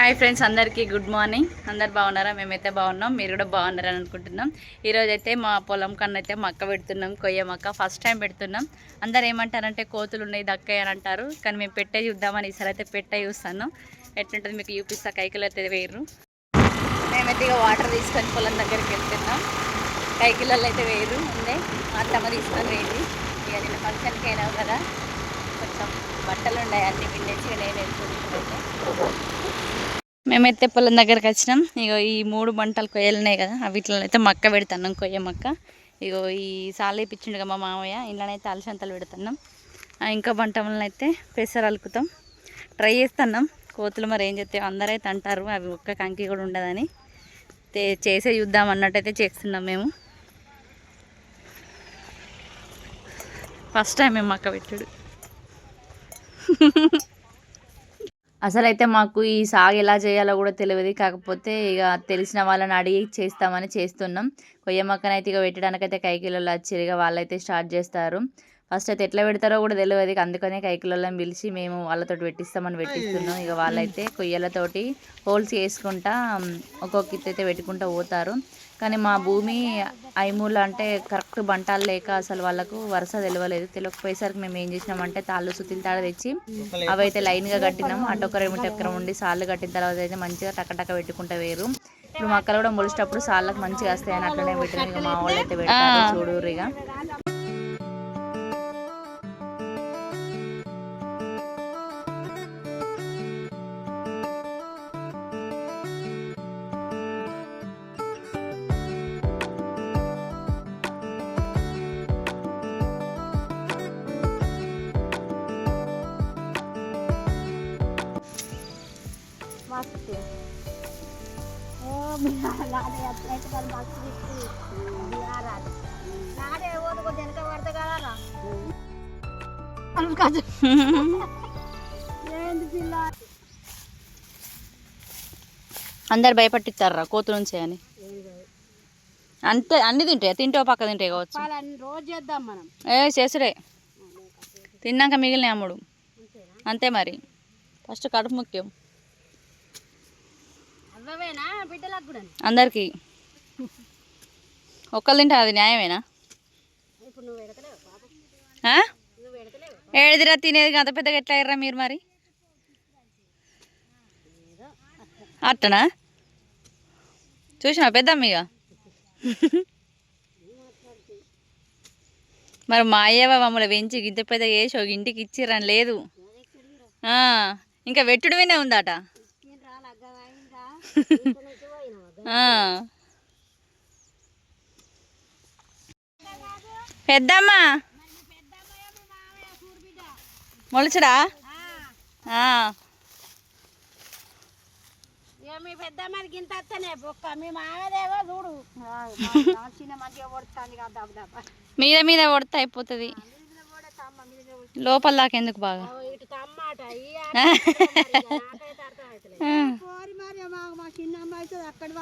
Hi friends అందరికీ good morning అందరు బాగున్నారా? మేమైతే బాగున్నాం. మీరు కూడా బాగున్నారని అనుకుంటున్నాం. ఈరోజు అయితే మా పొలం కన్నా అయితే మక్క పెడుతున్నాం. కొయ్య మక్క ఫస్ట్ టైం పెడుతున్నాం. అందరు ఏమంటారంటే కోతులు ఉన్నాయి దక్కయ్య అని అంటారు. కానీ మేము పెట్టే చూద్దామని ఈసారి అయితే పెట్టే చూస్తాను. ఎట్లుంటుంది మీకు చూపిస్తా. కైకిలో అయితే వేయరు. మేమైతే ఇక వాటర్ తీసుకొని పొలం దగ్గరికి వెళ్తున్నాం. కైకిలలో అయితే వేయరు. ఉందే మా అత్తమ్మ తీసుకొని వేయండి ఇక నేను ఫంక్షన్కి అయినావు కదా. కొంచెం బట్టలు ఉన్నాయి అన్ని విండేసి నేను వెళ్తున్నాను మేమైతే పొలం దగ్గరికి వచ్చినాం. ఇగో ఈ మూడు మంటలు కొయ్యలున్నాయి కదా వీటిలో అయితే మక్క పెడుతున్నాం కొయ్య మక్క ఇగో ఈ సాలే వేయించిండుగా మా మామయ్య ఇంట్లోనైతే అలసంతలు పెడుతున్నాం. ఆ ఇంకా బంటలను అయితే పెసర అలుకుతాం. ట్రై చేస్తున్నాం. కోతులు మరి ఏం చేస్తే అందరైతే అంటారు. అవి ఒక్క కంకి కూడా ఉండదని. చేసే చూద్దాం అన్నట్టయితే చేస్తున్నాం మేము. ఫస్ట్ టైం మేము మక్క పెట్టుడు. అసలైతే మాకు ఈ సాగు ఎలా చేయాలో కూడా తెలియదు కాకపోతే ఇక తెలిసిన వాళ్ళని అడిగి చేస్తామని చేస్తున్నాం. కొయ్య మొక్కనైతే ఇక పెట్టడానికైతే కైకిలలో వచ్చారు. ఇక వాళ్ళైతే స్టార్ట్ చేస్తారు. ఫస్ట్ అయితే ఎట్లా పెడతారో కూడా తెలియదు అందుకనే కైకిలలో పిలిచి మేము వాళ్ళతో పెట్టిస్తామని పెట్టిస్తున్నాం. ఇక వాళ్ళైతే కొయ్యలతోటి హోల్స్ వేసుకుంటా ఉమ్, ఒక్కొక్క అయితే పెట్టుకుంటూ పోతారు. కానీ మా భూమి ఐమూల అంటే కరెక్ట్ బంటాలు లేక అసలు వాళ్ళకు వరుస తెలియలేదు తెలియకపోయేసరికి మేము ఏం చేసినామంటే తాళ్ళు సుత్తిల తాళ తెచ్చి అవి అయితే లైన్గా కట్టినాం. అటొకరు ఇటొకరు ఉండి సార్లు కట్టిన తర్వాత అయితే మంచిగా టక్కటక్క పెట్టుకుంటే వేరు ఇప్పుడు మొక్కలు కూడా మొలిచేటప్పుడు సార్లకు మంచిగా వస్తాయని అట్లనే పెట్టిన మా వాళ్ళు అయితే పెడతారు చూడు మస్తు ఓ నాడే అందరు భయపట్టిస్తారా కోతులు ఉంచే అని? అంతే అన్ని తింటాయి? తింటే పక్క తింటాయి కావచ్చు. రోజు చేద్దాం మనం. ఏ చేసిరే. తిన్నాక మిగిలిన అమ్ముడు. అంతే మరి. ఫస్ట్ కడుపు ముఖ్యం. అందరికీ. ఒక్కరు తింటే అది న్యాయమేనా? ఏడిదిరా తినేది అంత పెద్దగా ఎట్లా అయ్యారా మీరు మరి? అట్టనా? చూసినా పెద్దమ్మ ఇక మరి మా అయ్యవ మమ్మల్ని పెంచి ఇంత పెద్ద చేసి ఒక ఇంటికి ఇచ్చిరని లేదు. ఇంకా వెట్టుడు వినే ఉందట నేను రాలగ్గా అయిందా నుంచి పోయినావా ఆ. పెద్దమ్మ. మొలచడా? మీ పెద్ద మనకి ఇంత వస్తేనే బొక్క. మీ మామదేవో చూడు. చిన్న మంచిగా కదా దెబ్బ మీద మీద కొడితే అయిపోతుంది. లోపల దాకా ఎందుకు బాగా? ఓ ఇటు తమ్మాట ఈ ఆట నాకైతే అర్థం అవుతలేదు కోరి మరి మా మా చిన్న అమ్మాయి అవుతుంది అక్కడి వరుస ఆ,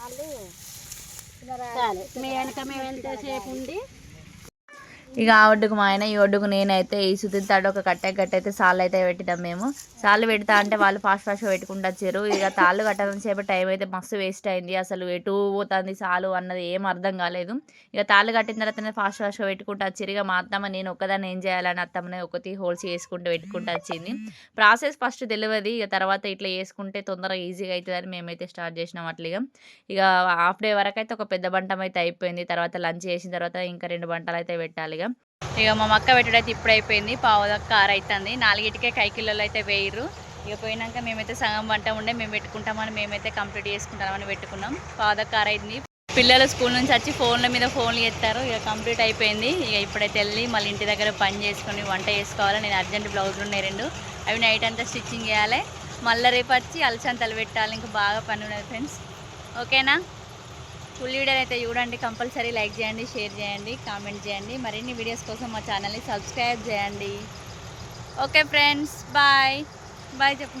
చెప్తుంది మీ వెనక మేము ఎంతసేపు ఉండి ఇక ఆ ఒడ్డుకు మా ఆయన ఈ ఒడ్డుకు నేనైతే ఈ సుతిని తాడు ఒక కట్టే కట్టయితే సాళ్ళు అయితే పెట్టినాం మేము. సాళ్ళు పెడతా అంటే వాళ్ళు ఫాస్ట్ ఫాస్ట్గా పెట్టుకుంటూ వచ్చారు. ఇక తాళ్ళు కట్టడం సేపు టైం అయితే మస్తు వేస్ట్ అయింది. అసలు ఎటు పోతుంది సాలు అన్నది ఏం అర్థం కాలేదు. ఇక తాళ్ళు కట్టిన తర్వాతనే ఫాస్ట్ ఫాస్ట్గా పెట్టుకుంటూ వచ్చారు. ఇక మా అత్తమ్మ నేను ఒక్కదాన్ని ఏం చేయాలని అత్తమ్మనే ఒకటి హోల్స్ చేసుకుంటూ పెట్టుకుంటూ వచ్చింది. ప్రాసెస్ ఫస్ట్ తెలియదు. ఇక తర్వాత ఇట్లా చేసుకుంటే తొందరగా ఈజీగా అవుతుందని మేమైతే స్టార్ట్ చేసినాం అట్లా ఇక. ఇక హాఫ్ డే వరకు అయితే ఒక పెద్ద బంటం అయితే అయిపోయింది. తర్వాత లంచ్ చేసిన తర్వాత ఇంకా రెండు బంటలు అయితే పెట్టాలి ఇక మా మక్క పెట్టడైతే ఇప్పుడు అయిపోయింది పావుదక్క ఆరు అవుతుంది నాలుగిటికే కైకిల్లో అయితే వేయరు ఇక పోయినాక మేమైతే సగం వంట ఉండే మేము పెట్టుకుంటామని మేమైతే కంప్లీట్ చేసుకుంటామని పెట్టుకున్నాం. పావుదక్క ఆరు అయింది. పిల్లలు స్కూల్ నుంచి వచ్చి ఫోన్ల మీద ఫోన్లు ఎత్తారు. ఇక కంప్లీట్ అయిపోయింది. ఇక ఇప్పుడైతే వెళ్ళి మళ్ళీ ఇంటి దగ్గర పని చేసుకొని వంట చేసుకోవాలి. నేను అర్జెంట్ బ్లౌజులు ఉన్నాయి రెండు. అవి నైట్ అంతా స్టిచ్చింగ్ చేయాలి. మళ్ళీ రేపు వచ్చి అలసంతలు పెట్టాలి. ఇంకా బాగా పని ఉన్నది ఫ్రెండ్స్. ఓకేనా? ఫుల్ వీడియో అయితే చూడండి. కంపల్సరీ లైక్ చేయండి షేర్ చేయండి కామెంట్ చేయండి. మరిన్ని వీడియోస్ కోసం మా ఛానల్ని సబ్స్క్రైబ్ చేయండి. Okay friends bye. బాయ్ చెప్పు.